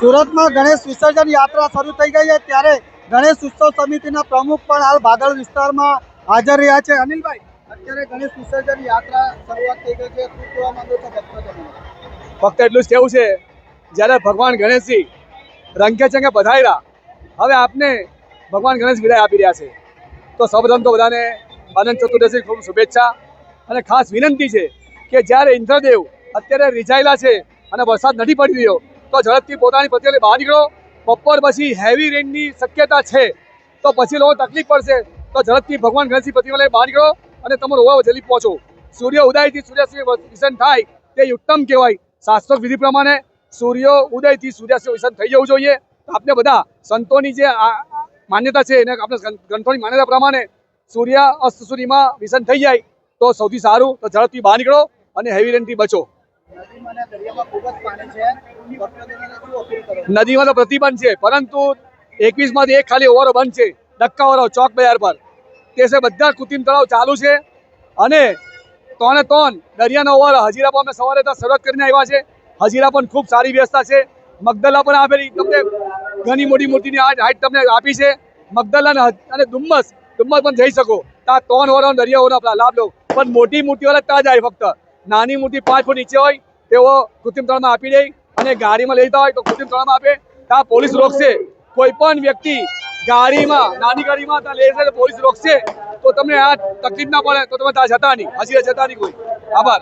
સુરતમાં ગણેશ વિસર્જન યાત્રા શરૂ થઈ ગઈ છે. ત્યારે ગણેશ ઉત્સવ સમિતિના પ્રમુખ પણ હાલ ભાગળ વિસ્તારમાં હાજર રહ્યા છે. અનિલભાઈ, અત્યારે ગણેશ વિસર્જન યાત્રા શરૂઆત થઈ ગઈ છે. શું કહેવા માંગો છો ફક્ત એટલું જ કહેવું છે, જ્યારે ભગવાન ગણેશજી રંગે ચંગે પધાર્યા, હવે આપને ભગવાન ગણેશ વિદાય આપી રહ્યા છે. તો સૌપ્રથમ તો બધાને અનંત ચતુર્દશી ખૂબ શુભેચ્છા અને ખાસ વિનંતી છે કે જ્યારે ઇન્દ્રદેવ અત્યારે રીઝાયેલા છે અને વરસાદ નથી પડી રહ્યો તો ઝડપથી પોતાની પતિઓને બહાર નીકળો. બપોર પછી હેવી રેનની શક્યતા છે. તો પછી લોકો તકલીફ પડશે. તો ઝડપથી ભગવાન ગણેશજી પતિઓને બહાર નીકળો અને તમે રોવા જલ્દી પહોંચો. સૂર્ય ઉદયથી સૂર્યાસ્ત વિસન થાય તે ઉત્તમ કહેવાય. શાસ્ત્ર વિધિ પ્રમાણે સૂર્ય ઉદયથી સૂર્યાસ્ત વિસન થઈ જવું જોઈએ. આપણે બધા સંતોની જે માન્યતા છે એને આપણે ગ્રંથ- ગ્રંથોની માન્યતા પ્રમાણે સૂર્ય અસ્ત સુધીમાં વિસન થઈ જાય. તો સૌથી સારું, તો ઝડપથી બહાર નીકળો અને હેવી રેનથી બચો. નદીમાં તો પ્રતિબંધ છે, પરંતુ એકવીસમાંથી એક ખાલી ઓવરો બંધ છે, ડક્કાવાળો ચોક બજાર પર. તે છે બધા કૃત્રિમ તળાવ ચાલુ છે અને ત્રણે ત્રણ દરિયાનો ઓવર. હજીરા પણ અમે સવારે ત્યાં શરૂઆત કરીને આવ્યા છે. હજીરા પણ ખૂબ સારી વ્યવસ્થા છે. મગદલા પણ આપેલી તમને ઘણી મોટી મૂર્તિની હાઈટ તમને આપી છે. મગદલા અને ડુમ્મસ ડુમ્મસ પણ જઈ શકો. ત્યાં ત્રણ ઓવરનો દરિયા ઓવરનો લાભ લો. પણ મોટી મૂર્તિવાળા ત્યાં જાય ફક્ત. નાની મોટી પાંચ ફૂટ નીચે હોય, તેઓ કૃત્રિમ તળાવમાં આપી દે અને ગાડીમાં લઈ જતા હોય તો કૃત્રિમ તળાવમાં આપે. ત્યાં પોલીસ રોકશે. કોઈ પણ વ્યક્તિ ગાડીમાં, નાની ગાડીમાં ત્યાં લઈ જશે પોલીસ રોકશે. તો તમને આ તકલીફ ના પડે, તો તમે ત્યાં જતા નહીં. હજી જતા નહીં કોઈ. આભાર.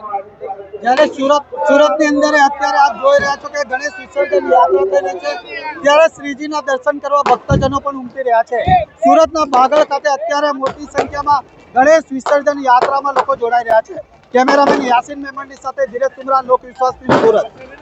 જ્યારે સુરત, સુરતની અંદર અત્યારે આપ જોઈ રહ્યા છો કે ગણેશ વિસર્જન યાત્રા ત્યારે શ્રીજીના દર્શન કરવા ભક્તજનો પણ ઉમટી રહ્યા છે. સુરતના બાગળ ખાતે અત્યારે મોટી સંખ્યામાં ગણેશ વિસર્જન યાત્રામાં લોકો જોડાઈ રહ્યા છે. કેમેરામેન યાસીન મેમણની સાથે ધીરજ તુમરા લોક વિશ્વાસ સુરત